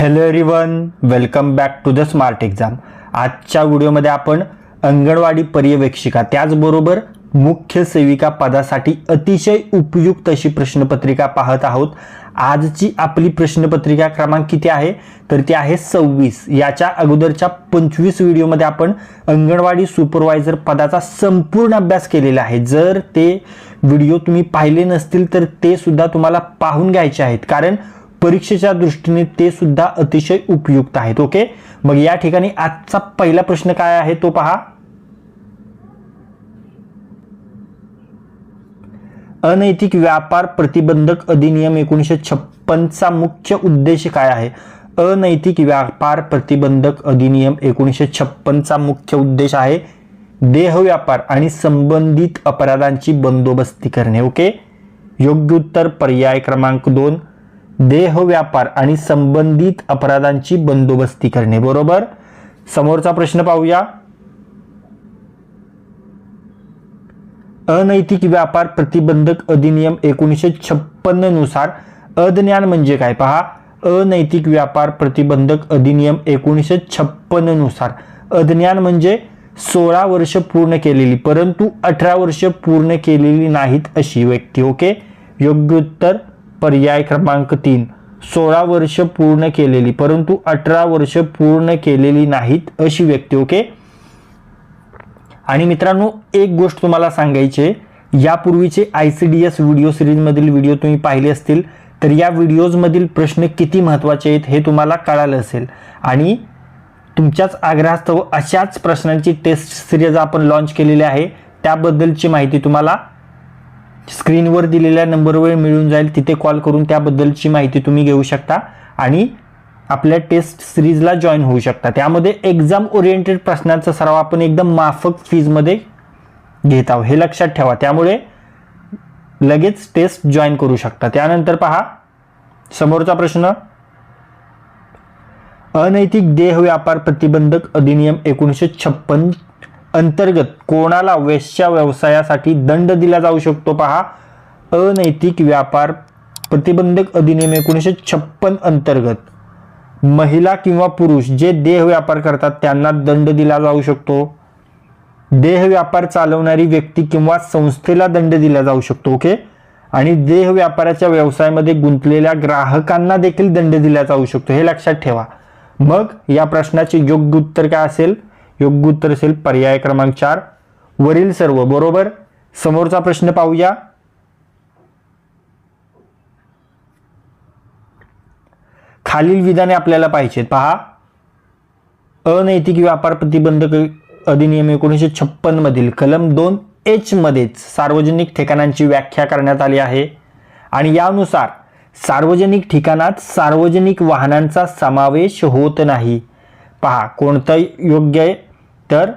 Hello everyone welcome back to the smart exam आजच्या व्हिडिओमध्ये आपण अंगणवाडी पर्यवेक्षिका त्याचबरोबर मुख्य सेविका पदासाठी अतिशय उपयुक्त अशी प्रश्नपत्रिका पाहत आहोत. आजची आपली प्रश्नपत्रिका क्रमांक किती आहे? तर ती आहे सव्वीस. याच्या अगोदरच्या पंचवीस व्हिडिओमध्ये आपण अंगणवाडी सुपरवायझर पदाचा संपूर्ण अभ्यास केलेला आहे. जर ते व्हिडिओ तुम्ही पाहिले नसतील तर ते सुद्धा तुम्हाला पाहून घ्यायचे आहेत. कारण परीक्षेच्या दृष्टीने ते सुद्धा अतिशय उपयुक्त आहेत ओके मग या ठिकाणी आजचा पहिला प्रश्न काय आहे तो पहा. अनैतिक व्यापार प्रतिबंधक अधिनियम एकोणीसशे छप्पनचा मुख्य उद्देश काय आहे? अनैतिक व्यापार प्रतिबंधक अधिनियम एकोणीसशे छप्पनचा मुख्य उद्देश आहे देह व्यापार आणि संबंधित अपराधांची बंदोबस्ती करणे ओके योग्य उत्तर पर्याय क्रमांक दोन. देह व्यापार आणि संबंधित अपराधांची बंदोबस्ती करणे बरोबर? समोरचा प्रश्न पाहूया. अनैतिक व्यापार प्रतिबंधक अधिनियम एकोणीसशे छप्पन्ननुसार अज्ञान म्हणजे काय? पहा अनैतिक व्यापार प्रतिबंधक अधिनियम एकोणीसशे छप्पन्ननुसार अज्ञान म्हणजे सोळा वर्ष पूर्ण केलेली परंतु अठरा वर्ष पूर्ण केलेली नाहीत अशी व्यक्ती ओके? योग्य उत्तर पर्याय क्रमांक तीन. सोळा वर्ष पूर्ण केलेली परंतु अठरा वर्ष पूर्ण केलेली नाहीत अशी व्यक्ती ओके? आणि मित्रांनो एक गोष्ट तुम्हाला सांगायची यापूर्वीचे I C D S video सिरीजमधील video तुम्ही पाहिले असतील तर या व्हिडिओजमधील प्रश्न किती महत्त्वाचे आहेत हे तुम्हाला कळालं असेल. आणि तुमच्याच आग्रहास्तव अशाच प्रश्नांची टेस्ट सिरीज आपण लॉन्च केलेली आहे त्याबद्दलची माहिती तुम्हाला स्क्रीनवर दिलेल्या नंबरवर मिळून जाईल. तिथे कॉल करून त्याबद्दलची माहिती तुम्ही घेऊ शकता आणि आपल्या टेस्ट सिरीजला जॉईन होऊ शकता. त्यामध्ये एक्झाम ओरिएंटेड प्रश्नांचा सराव आपण एकदम माफक फीजमध्ये घेत आहोत. हे लक्षात ठेवा. त्यामुळे लगेच टेस्ट जॉईन करू शकता. त्यानंतर पहा समोरचा प्रश्न. अनैतिक देह व्यापार प्रतिबंधक अधिनियम एकोणीसशे छप्पन अंतर्गत कोणाला वेश्या व्यवसायासाठी दंड दिला जाऊ शकतो? पहा अनैतिक व्यापार प्रतिबंधक अधिनियम एकोणीसशे छप्पन अंतर्गत महिला किंवा पुरुष जे देह व्यापार करतात त्यांना दंड दिला जाऊ शकतो. देह व्यापार चालवणारी व्यक्ती किंवा संस्थेला दंड दिला जाऊ शकतो ओके? आणि देह व्यापाराच्या व्यवसायामध्ये गुंतलेल्या ग्राहकांना देखील दंड दिला जाऊ शकतो. हे लक्षात ठेवा. मग या प्रश्नाचे योग्य उत्तर काय असेल? योग्य उत्तर असेल पर्याय क्रमांक चार. वरील सर्व बरोबर? समोरचा प्रश्न पाहूया. खालील विधाने आपल्याला पाहिजेत. पहा. अनैतिक व्यापार प्रतिबंधक अधिनियम एकोणीसशे छप्पन मधील कलम दोन एच मध्येच सार्वजनिक ठिकाणांची व्याख्या करण्यात आली आहे. आणि यानुसार सार्वजनिक ठिकाणात सार्वजनिक वाहनांचा समावेश होत नाही. पहा कोणतं योग्य तर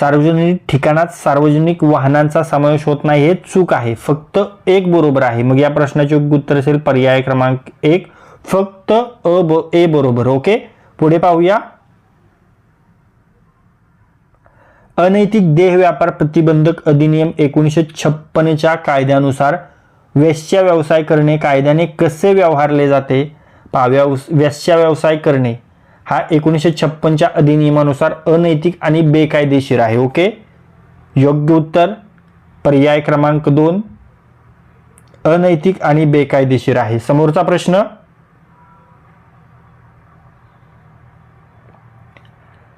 सार्वजनिक ठिकाणात सार्वजनिक वाहनांचा समावेश होत नाही हे चूक आहे. फक्त एक बरोबर आहे. मग या प्रश्नाचे उत्तर असेल पर्याय क्रमांक एक. फक्त अ ब ए बरोबर. ओके? पुढे पाहूया. अनैतिक देह व्यापार प्रतिबंधक अधिनियम एकोणीसशे छप्पनच्या कायद्यानुसार वेश्या व्यवसाय करणे कायद्याने कसे व्यवहारले जाते? पहा व्यवस व्यवसाय करणे. हा एकोणीसशे छप्पनच्या अधिनियमानुसार अनैतिक आणि बेकायदेशीर आहे ओके? योग्य उत्तर पर्याय क्रमांक दोन अनैतिक आणि बेकायदेशीर आहे. समोरचा प्रश्न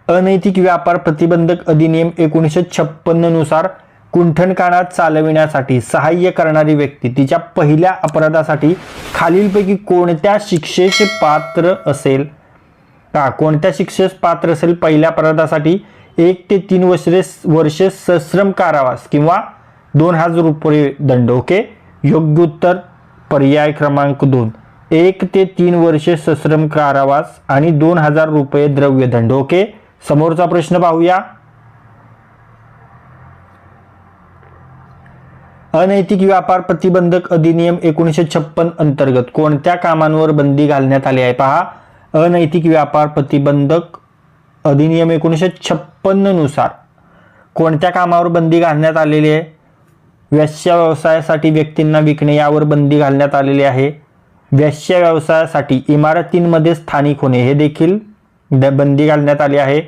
अनैतिक व्यापार प्रतिबंधक अधिनियम एकोणीसशे छप्पन्ननुसार कुंठणकाणात चालविण्यासाठी सहाय्य करणारी व्यक्ती तिच्या पहिल्या अपराधासाठी खालीलपैकी कोणत्या शिक्षेचे पात्र असेल? का? कोणत्या शिक्षेस पात्र असेल पहिल्या अपराधासाठी एक ते तीन वर्षे वर्षे सश्रम कारावास किंवा दोन हजार रुपये दंड ओके? योग्य उत्तर पर्याय क्रमांक दोन. एक ते तीन वर्षे सश्रम कारावास आणि दोन हजार रुपये द्रव्यदंड ओके? समोरचा प्रश्न पाहूया. अनैतिक व्यापार प्रतिबंधक अधिनियम एकोणीसशे छप्पन अंतर्गत कोणत्या कामांवर बंदी घालण्यात आली आहे? पहा. अनैतिक व्यापार प्रतिबंधक अधिनियम एकोणीसशे छप्पन्ननुसार कोणत्या कामावर बंदी घालण्यात आलेली आहे? वेश्या व्यवसायासाठी व्यक्तींना विकणे यावर बंदी घालण्यात आलेली आहे. वेश्या व्यवसायासाठी इमारतींमध्ये स्थानिक होणे हे देखील द- बंदी घालण्यात आली आहे.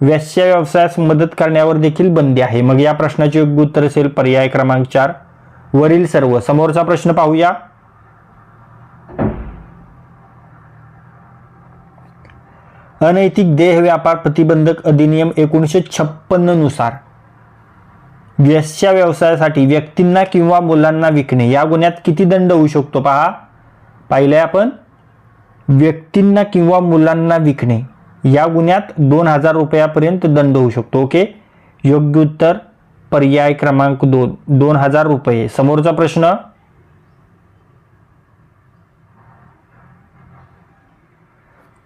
वेश्या व्यवसायास मदत करण्यावर देखील बंदी आहे. मग या प्रश्नाचे योग्य उत्तर असेल पर्याय क्रमांक चार. वरील सर्व समोरचा प्रश्न पाहूया. अनैतिक देह व्यापार प्रतिबंधक अधिनियम एकोणीसशे छप्पन्ननुसार. व्यवसायासाठी व्यक्तींना किंवा मुलांना विकणे या गुन्ह्यात किती दंड होऊ शकतो पहा. पाहिलंय आपण? व्यक्तींना किंवा मुलांना विकणे या गुन्ह्यात दोन हजार रुपयापर्यंत दंड होऊ शकतो ओके? योग्य उत्तर पर्याय क्रमांक दोन दोन हजार रुपये. समोरचा प्रश्न?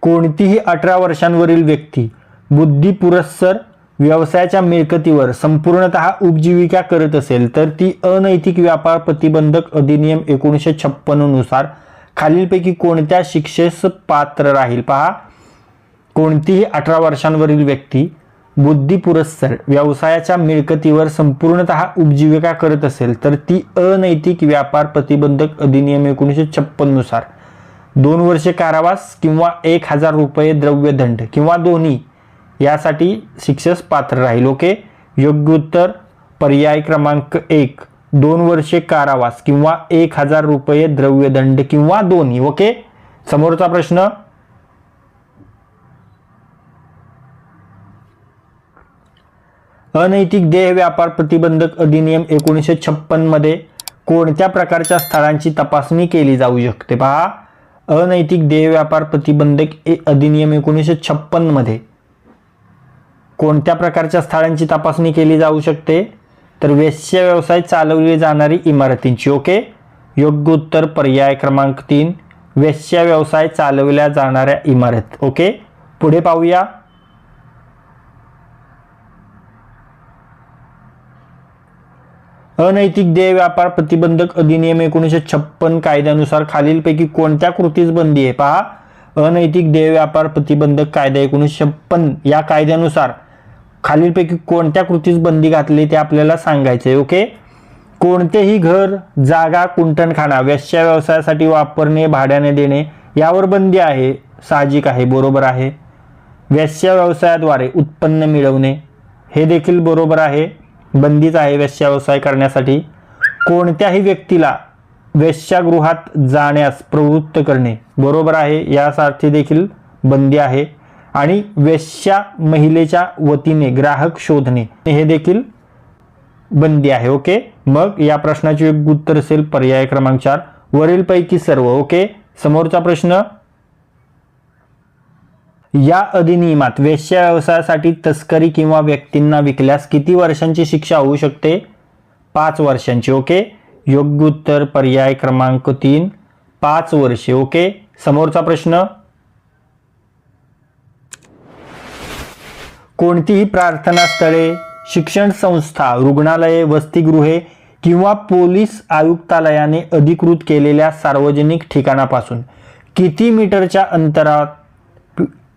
कोणतीही अठरा वर्षांवरील व्यक्ती बुद्धी पुरस्सर व्यवसायाच्या मिळकतीवर संपूर्णतः उपजीविका करत असेल तर ती अनैतिक व्यापार प्रतिबंधक अधिनियम एकोणीसशे छप्पन्ननुसार खालीलपैकी कोणत्या शिक्षेस पात्र राहील? पहा. कोणतीही अठरा वर्षांवरील व्यक्ती बुद्धी पुरस्सर व्यवसायाच्या मिळकतीवर संपूर्णतः उपजीविका करत असेल तर ती अनैतिक व्यापार प्रतिबंधक अधिनियम एकोणीसशे छप्पन्ननुसार नुसार दोन वर्षे कारावास किंवा एक हजार रुपये द्रव्यदंड किंवा दोन्ही यासाठी शिक्षक पात्र राहील ओके? योग्य उत्तर पर्याय क्रमांक एक दोन वर्षे कारावास किंवा एक हजार रुपये द्रव्यदंड किंवा दोन्ही ओके? समोरचा प्रश्न? अनैतिक देह व्यापार प्रतिबंधक अधिनियम एकोणीसशे छप्पनमध्ये कोणत्या प्रकारच्या स्थळांची तपासणी केली जाऊ शकते? पहा. अनैतिक देय व्यापार प्रतिबंधक ए- अधिनियम एकोणीसशे छप्पनमध्ये कोणत्या प्रकारच्या स्थळांची तपासणी केली जाऊ शकते? तर वेश्य व्यवसाय चालवली जाणारी इमारतींची. ओके? योग्य उत्तर पर्याय क्रमांक तीन. वेश्य व्यवसाय चालवल्या जाणाऱ्या इमारत. ओके? पुढे पाहूया. अनैतिक देय व्यापार प्रतिबंधक अधिनियम एकोणीसशे छप्पन कायद्यानुसार खालीलपैकी कोणत्या कृतीस बंदी आहे? पहा. अनैतिक देह व्यापार प्रतिबंधक कायदा एकोणीसशे छप्पन या कायद्यानुसार खालीलपैकी कोणत्या कृतीस बंदी घातली ते आपल्याला सांगायचे ओके? कोणतेही घर जागा कुंटणखाना वेश्या व्यवसायासाठी वापरणे भाड्याने देणे यावर बंदी आहे साहजिक आहे बरोबर आहे. वेश्या व्यवसायाद्वारे उत्पन्न मिळवणे हे देखील बरोबर आहे. बंदीच आहे वेश्या व्यवसाय करण्यासाठी. कोणत्याही व्यक्तीला वेश्यागृहात जाण्यास प्रवृत्त करणे बरोबर आहे यासाठी देखील बंदी आहे. आणि वेश्या महिलेच्या वतीने ग्राहक शोधणे हे देखील बंदी आहे ओके? मग या प्रश्नाचे योग्य उत्तर असेल पर्याय क्रमांक चार. वरीलपैकी सर्व ओके? समोरचा प्रश्न या अधिनियमात वेश्या व्यवसायासाठी तस्करी किंवा व्यक्तींना विकल्यास किती वर्षांची शिक्षा होऊ शकते? पाच वर्षांची ओके? योग्य उत्तर पर्याय क्रमांक तीन. पाच वर्षे ओके? समोरचा प्रश्न? कोणतीही प्रार्थना स्थळे शिक्षण संस्था रुग्णालये वसतिगृहे किंवा पोलीस आयुक्तालयाने अधिकृत केलेल्या सार्वजनिक ठिकाणापासून किती मीटरच्या अंतरात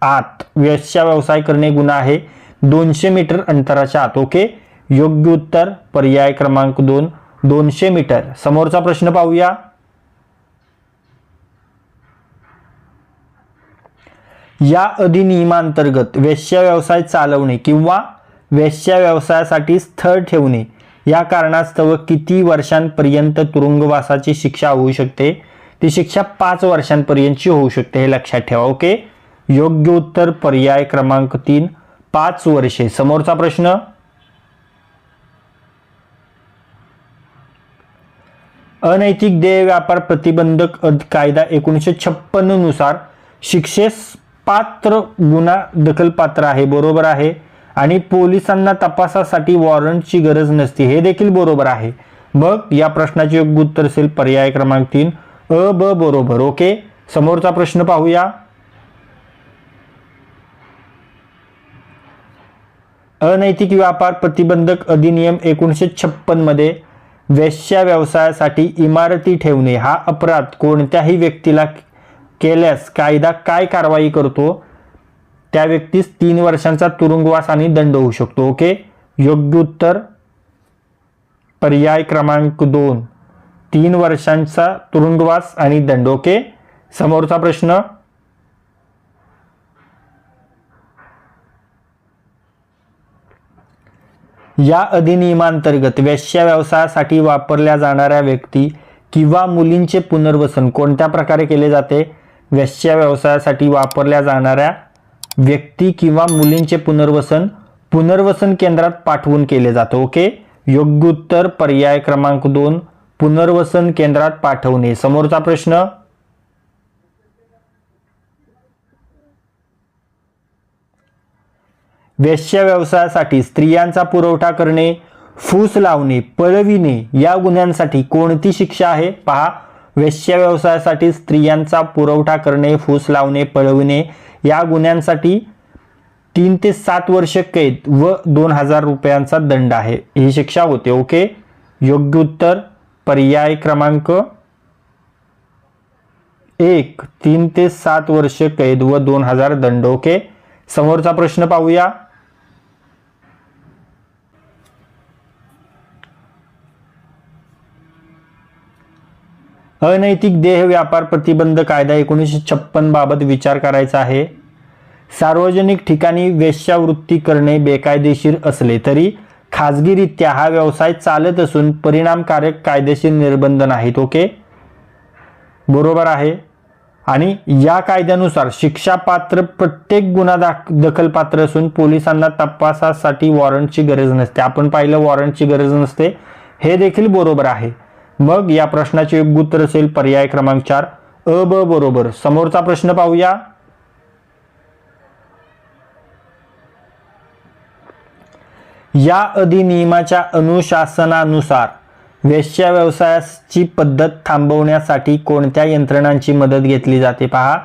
आत वेश्या व्यवसाय करणे गुन्हा आहे. दोनशे मीटर अंतराच्या आत ओके? योग्य उत्तर पर्याय क्रमांक दोन दोनशे मीटर. समोरचा प्रश्न पाहूया. या अधिनियमांतर्गत वेश्या व्यवसाय चालवणे किंवा वेश्या व्यवसायासाठी स्थळ ठेवणे या कारणास्तव किती वर्षांपर्यंत तुरुंगवासाची शिक्षा होऊ शकते? ती शिक्षा पाच वर्षांपर्यंतची होऊ शकते हे लक्षात ठेवा ओके? योग्य उत्तर पर्याय क्रमांक तीन पाच वर्षे. समोरचा प्रश्न? अनैतिक देय व्यापार प्रतिबंधक कायदा एकोणीसशे छप्पन्ननुसार शिक्षेस पात्र गुन्हा दखलपात्र आहे बरोबर आहे. आणि पोलिसांना तपासासाठी वॉरंटची गरज नसते हे देखील बरोबर आहे. मग या प्रश्नाचे योग्य उत्तर असेल पर्याय क्रमांक तीन अ ब बरोबर. ओके? समोरचा प्रश्न पाहूया. अनैतिक व्यापार प्रतिबंधक अधिनियम एकोणीसशे छप्पनमध्ये वेश्या व्यवसायासाठी इमारती ठेवणे हा अपराध. कोणत्याही व्यक्तीला केल्यास कायदा काय कारवाई करतो? त्या व्यक्तीस तीन वर्षांचा तुरुंगवास आणि दंड होऊ शकतो. ओके? योग्य उत्तर? पर्याय क्रमांक दोन. तीन वर्षांचा तुरुंगवास आणि दंड. ओके? समोरचा प्रश्न? या अधिनियमांतर्गत वेश्या व्यवसायासाठी वापरल्या जाणाऱ्या व्यक्ती किंवा मुलींचे पुनर्वसन कोणत्या प्रकारे केले जाते? वेश्या व्यवसायासाठी वापरल्या जाणाऱ्या व्यक्ती किंवा मुलींचे पुनर्वसन पुनर्वसन केंद्रात पाठवून केले जातं ओके? योग्य उत्तर पर्याय क्रमांक दोन पुनर्वसन केंद्रात पाठवणे. समोरचा प्रश्न? वेश्या व्यवसायासाठी स्त्रियांचा पुरवठा करणे फूस लावणे पळविणे या गुन्ह्यांसाठी कोणती शिक्षा आहे? पहा. वेश्या व्यवसायासाठी स्त्रियांचा पुरवठा करणे फूस लावणे पळविणे या गुन्ह्यांसाठी तीन ते सात वर्ष कैद व दोन हजार रुपयांचा दंड आहे. ही शिक्षा होते. ओके? योग्य उत्तर? पर्याय क्रमांक एक. तीन ते सात वर्ष कैद व दोन हजार दंड. ओके? समोरचा प्रश्न पाहूया. अनैतिक देह व्यापार प्रतिबंध कायदा एकोणीसशे छप्पन बाबत विचार करायचा आहे. सार्वजनिक ठिकाणी वेश्यावृत्ती करणे बेकायदेशीर असले तरी खाजगीरित्या हा व्यवसाय चालत असून परिणामकारक कायदेशीर निर्बंध नाहीत ओके? बरोबर आहे. आणि या कायद्यानुसार शिक्षापात्र प्रत्येक गुन्हा दाख दखलपात्र असून पोलिसांना तपासासाठी वॉरंटची गरज नसते. आपण पाहिलं वॉरंटची गरज नसते. हे देखील बरोबर आहे. मग या प्रश्नाचे योग्य उत्तर असेल पर्याय क्रमांक चार. अ ब बरोबर. समोरचा प्रश्न पाहूया. या अधिनियमाच्या अनुशासनानुसार वेश्या व्यवसायाची पद्धत थांबवण्यासाठी कोणत्या यंत्रणांची मदत घेतली जाते पहा.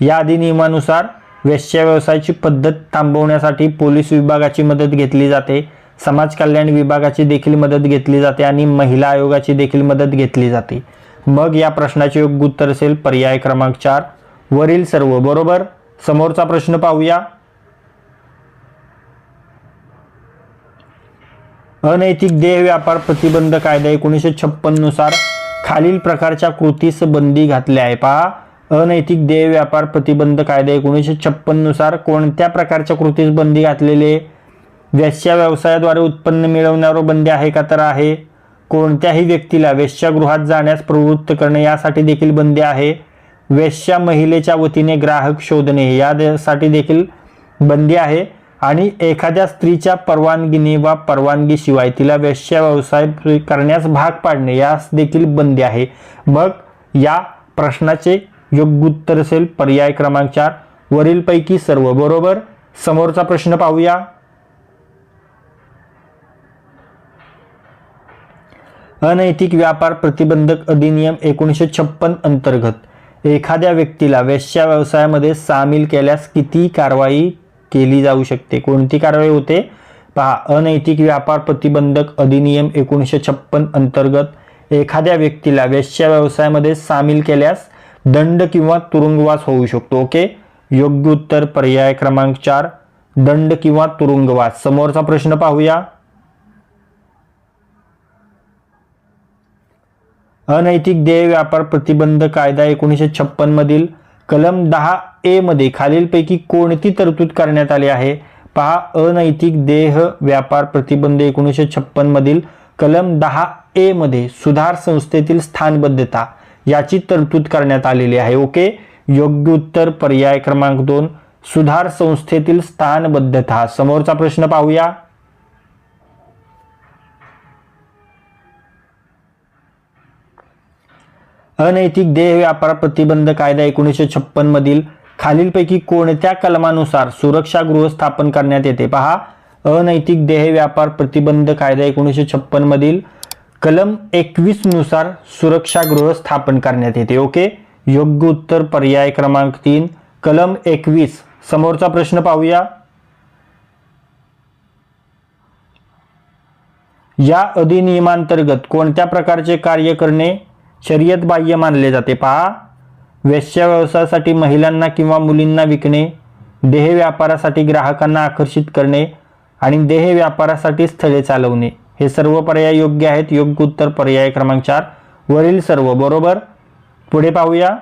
या अधिनियमानुसार वेश्या व्यवसायाची पद्धत थांबवण्यासाठी पोलीस विभागाची मदत घेतली जाते. समाज कल्याण विभागाची देखील मदत घेतली जाते आणि महिला आयोगाची देखील मदत घेतली जाते. मग या प्रश्नाचे योग्य उत्तर असेल पर्याय क्रमांक चार. वरील सर्व बरोबर? समोरचा प्रश्न पाहूया. अनैतिक देह व्यापार प्रतिबंध कायदा एकोणीसशे छप्पननुसार खालील प्रकारच्या कृतीस बंदी घातल्या आहे. पहा. अनैतिक देह व्यापार प्रतिबंध कायदा एकोणीसशे छप्पननुसार कोणत्या प्रकारच्या कृतीस बंदी घातलेली आहे? वेश्या व्यवसायाद्वारे उत्पन्न मिळवण्यावर बंदी आहे का तर आहे. कोणत्याही व्यक्तीला वेश्यागृहात जाण्यास प्रवृत्त करणे यासाठी देखील बंदी आहे. वेश्या महिलेच्या वतीने ग्राहक शोधणे यासाठी देखील बंदी आहे. आणि एखाद्या स्त्रीच्या परवानगीने वा परवानगीशिवाय तिला वेश्या व्यवसाय करण्यास भाग पाडणे यास देखील बंदी आहे. मग या प्रश्नाचे योग्य उत्तर असेल पर्याय क्रमांक चार. वरीलपैकी सर्व बरोबर? समोरचा प्रश्न पाहूया. अनैतिक व्यापार प्रतिबंधक अधिनियम एकोणीसशे छप्पन अंतर्गत एखाद्या व्यक्तीला वेश्या व्यवसायामध्ये सामील केल्यास किती कारवाई केली जाऊ शकते? कोणती कारवाई होते? पहा अनैतिक व्यापार प्रतिबंधक अधिनियम एकोणीसशे छप्पन अंतर्गत एखाद्या व्यक्तीला वेश्या व्यवसायामध्ये सामील केल्यास दंड किंवा तुरुंगवास होऊ शकतो ओके? योग्य उत्तर पर्याय क्रमांक चार दंड किंवा तुरुंगवास. समोरचा प्रश्न पाहूया. अनैतिक देह व्यापार प्रतिबंध कायदा एकोणीसशे छप्पन मधील कलम दहा ए मध्ये खालीलपैकी कोणती तरतूद करण्यात आली आहे? पहा अनैतिक देह व्यापार प्रतिबंध एकोणीसशे छप्पन मधील कलम दहा ए मध्ये सुधार संस्थेतील स्थानबद्धता याची तरतूद करण्यात आलेली आहे. ओके? योग्य उत्तर पर्याय क्रमांक दोन सुधार संस्थेतील स्थानबद्धता. समोरचा प्रश्न पाहूया. अनैतिक देह व्यापार प्रतिबंध कायदा एकोणीसशे छप्पन मधील खालीलपैकी कोणत्या कलमानुसार सुरक्षागृह स्थापन करण्यात येते. पहा अनैतिक देह व्यापार प्रतिबंध कायदा एकोणीसशे छप्पन मधील कलम एकवीसनुसार सुरक्षागृह स्थापन करण्यात येते. ओके? योग्य उत्तर पर्याय क्रमांक तीन कलम एकवीस. समोरचा प्रश्न पाहूया. या अधिनियमांतर्गत कोणत्या प्रकारचे कार्य करणे शर्यत बाह्य मानले जाते. पहा वेश्या व्यवसायासाठी महिलांना किंवा मुलींना विकणे देह व्यापारासाठी ग्राहकांना आकर्षित करणे आणि देह व्यापारासाठी स्थळे चालवणे हे सर्व पर्याय योग्य आहेत. योग्य उत्तर पर्याय क्रमांक चार वरील सर्व बरोबर? पुढे पाहूया.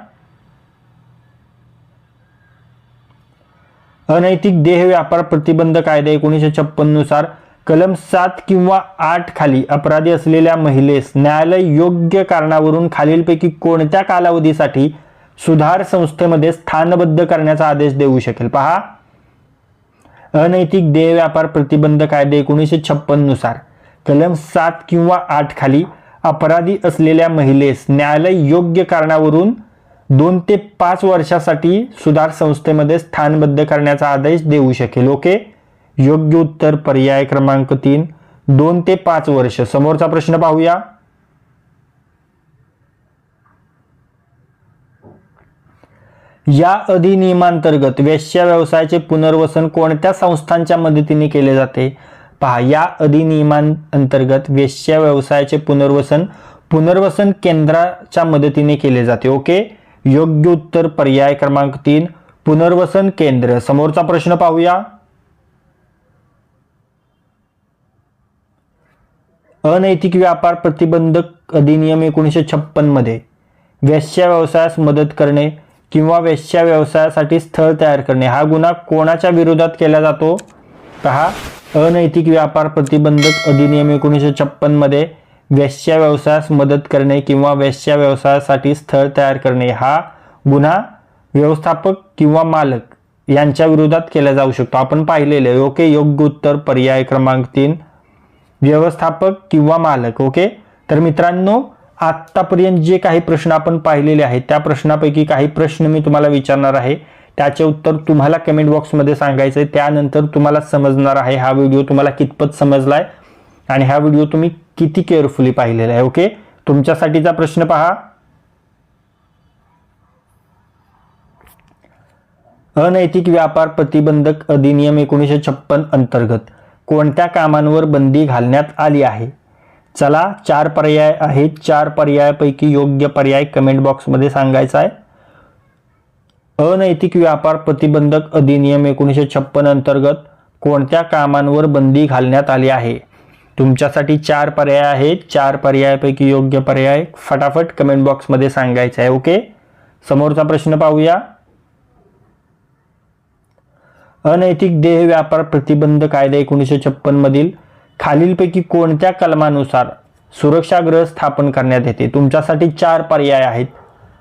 अनैतिक देह व्यापार प्रतिबंध कायदा एकोणीसशे छप्पननुसार कलम सात किंवा आठ खाली अपराधी असलेल्या महिलेस न्यायालय योग्य कारणावरून खालीलपैकी कोणत्या कालावधीसाठी सुधार संस्थेमध्ये स्थानबद्ध करण्याचा आदेश देऊ शकेल? पहा. अनैतिक देय व्यापार प्रतिबंध कायदे एकोणीसशे छप्पननुसार कलम सात किंवा आठ खाली अपराधी असलेल्या महिलेस न्यायालय योग्य कारणावरून दोन ते पाच वर्षासाठी सुधार संस्थेमध्ये स्थानबद्ध करण्याचा आदेश देऊ शकेल. ओके? योग्य उत्तर पर्याय क्रमांक तीन दोन ते पाच वर्ष. समोरचा प्रश्न पाहूया. या अधिनियमांतर्गत वेश्या व्यवसायाचे पुनर्वसन कोणत्या संस्थांच्या मदतीने केले जाते? पहा या अधिनियमांतर्गत वेश्या व्यवसायाचे पुनर्वसन पुनर्वसन केंद्राच्या मदतीने केले जाते. ओके? योग्य उत्तर पर्याय क्रमांक तीन पुनर्वसन केंद्र. समोरचा प्रश्न पाहूया. अनैतिक व्यापार प्रतिबंधक अधिनियम एकोणीसशे छप्पनमध्ये वेश्या व्यवसायास मदत करणे किंवा वेश्या व्यवसायासाठी स्थळ तयार करणे हा गुन्हा कोणाच्या विरोधात केला जातो? पहा अनैतिक व्यापार प्रतिबंधक अधिनियम एकोणीसशे छप्पनमध्ये वेश्या व्यवसायास मदत करणे किंवा वेश्या व्यवसायासाठी स्थळ तयार करणे हा गुन्हा व्यवस्थापक किंवा मालक यांच्या विरोधात केला जाऊ शकतो. आपण पाहिलेले ओके योग्य उत्तर पर्याय क्रमांक तीन व्यवस्थापक किंवा मालक ओके? तर मित्रांनो आत्तापर्यंत जे काही प्रश्न आपण पाहिलेले आहेत त्या प्रश्नापैकी काही प्रश्न मी तुम्हाला विचारणार आहे. त्याचे उत्तर तुम्हाला कमेंट बॉक्समध्ये सांगायचं आहे त्यानंतर तुम्हाला समजणार आहे हा व्हिडिओ तुम्हाला कितपत समजलाय आणि हा व्हिडिओ तुम्ही किती केअरफुली पाहिलेला आहे ओके? तुमच्यासाठीचा प्रश्न पहा. अनैतिक व्यापार प्रतिबंधक अधिनियम एकोणीसशे छप्पन अंतर्गत. कोणत्या कामांवर बंदी घालण्यात आली आहे? चला चार पर्याय आहेत. चार पर्यायापैकी योग्य पर्याय कमेंट बॉक्समध्ये सांगायचा आहे. अनैतिक व्यापार प्रतिबंधक अधिनियम एकोणीसशे छप्पन अंतर्गत कोणत्या कामांवर बंदी घालण्यात आली आहे? तुमच्यासाठी चार पर्याय आहेत. चार पर्यायापैकी योग्य पर्याय फटाफट कमेंट बॉक्समध्ये सांगायचा आहे. ओके समोरचा प्रश्न पाहूया. अनैतिक देह व्यापार प्रतिबंध कायदा एकोणीसशे छप्पनमधील खालीलपैकी कोणत्या कलमानुसार सुरक्षागृह स्थापन करण्यात येते? तुमच्यासाठी चार पर्याय आहेत.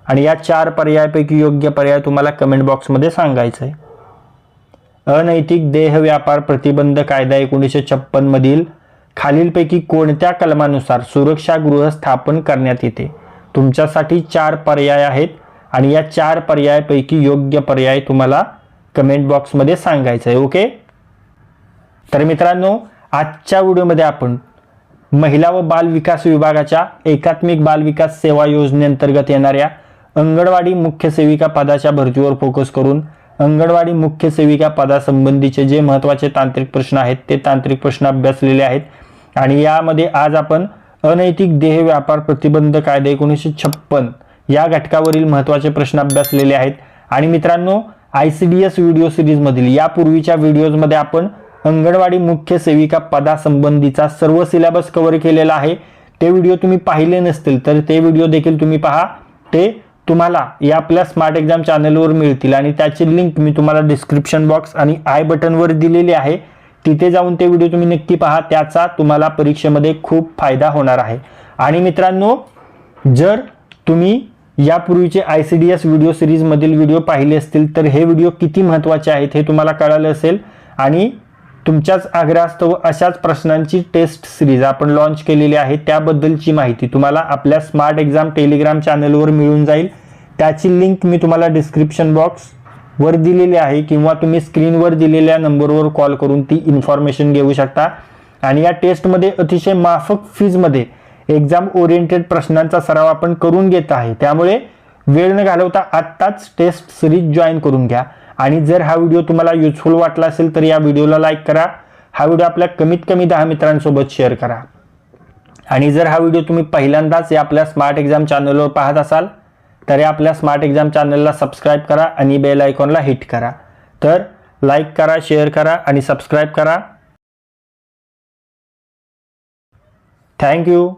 आणि या चार पर्यायापैकी योग्य पर्याय तुम्हाला कमेंट बॉक्समध्ये सांगायचं आहे. अनैतिक देह व्यापार प्रतिबंध कायदा एकोणीसशे छप्पनमधील खालीलपैकी कोणत्या कलमानुसार सुरक्षागृह स्थापन करण्यात येते? तुमच्यासाठी चार पर्याय आहेत. आणि या चार पर्यायापैकी योग्य पर्याय तुम्हाला कमेंट बॉक्समध्ये सांगायचं आहे ओके? तर मित्रांनो आजच्या व्हिडिओमध्ये आपण महिला व बाल विकास विभागाच्या एकात्मिक बाल विकास सेवा योजनेअंतर्गत येणाऱ्या अंगणवाडी मुख्य सेविका पदाच्या भरतीवर फोकस करून अंगणवाडी मुख्य सेविका पदासंबंधीचे जे महत्त्वाचे तांत्रिक प्रश्न आहेत ते तांत्रिक प्रश्न अभ्यासलेले आहेत. आणि यामध्ये आज आपण अनैतिक देह व्यापार प्रतिबंध कायदा एकोणीसशे छप्पन या घटकावरील महत्त्वाचे प्रश्न अभ्यासलेले आहेत. आणि मित्रांनो I C D S video सिरीजमधील यापूर्वीच्या व्हिडिओजमध्ये आपण अंगणवाडी मुख्य सेविका पदासंबंधीचा सर्व सिलेबस कव्हर केलेला आहे. ते व्हिडिओ तुम्ही पाहिले नसतील तर ते व्हिडिओ देखील तुम्ही पहा. ते तुम्हाला या आपल्या स्मार्ट एक्झाम चॅनलवर मिळतील आणि त्याची लिंक मी तुम्हाला डिस्क्रिप्शन बॉक्स आणि आय बटनवर दिलेली आहे. तिथे जाऊन ते व्हिडिओ तुम्ही नक्की पहा. त्याचा तुम्हाला परीक्षेमध्ये खूप फायदा होणार आहे. आणि मित्रांनो जर तुम्ही यापूर्वीचे I C D S video सिरीजमधील video पाहिले असतील तर हे व्हिडिओ किती महत्त्वाचे आहेत हे तुम्हाला कळालं असेल. आणि तुमच्याच आग्रहास्तव अशाच प्रश्नांची टेस्ट सिरीज आपण लॉन्च केलेली आहे त्याबद्दलची माहिती तुम्हाला आपल्या स्मार्ट एक्झाम टेलिग्राम चॅनलवर मिळून जाईल. त्याची लिंक मी तुम्हाला डिस्क्रिप्शन बॉक्स वर दिलेली आहे किंवा तुम्ही स्क्रीनवर दिलेल्या नंबरवर कॉल करून ती इन्फॉर्मेशन घेऊ शकता. आणि या टेस्टमध्ये अतिशय माफक फीजमध्ये एक्झाम ओरिएंटेड प्रश्नांचा सराव आपण करून घेत आहे. त्यामुळे वेळ न घालवता आत्ताच टेस्ट सिरीज जॉईन करून घ्या. आणि जर हा व्हिडिओ तुम्हाला युजफुल वाटला असेल तर या व्हिडिओला लाईक करा. हा व्हिडिओ आपल्या कमीत कमी दहा मित्रांसोबत शेअर करा. आणि जर हा व्हिडिओ तुम्ही पहिल्यांदाच या आपल्या स्मार्ट एक्झाम चॅनलवर पाहत असाल तर या आपल्या स्मार्ट एक्झाम चॅनलला सबस्क्राईब करा आणि बेल आयकॉनला हिट करा. तर लाईक करा शेअर करा आणि सबस्क्राईब करा. थँक्यू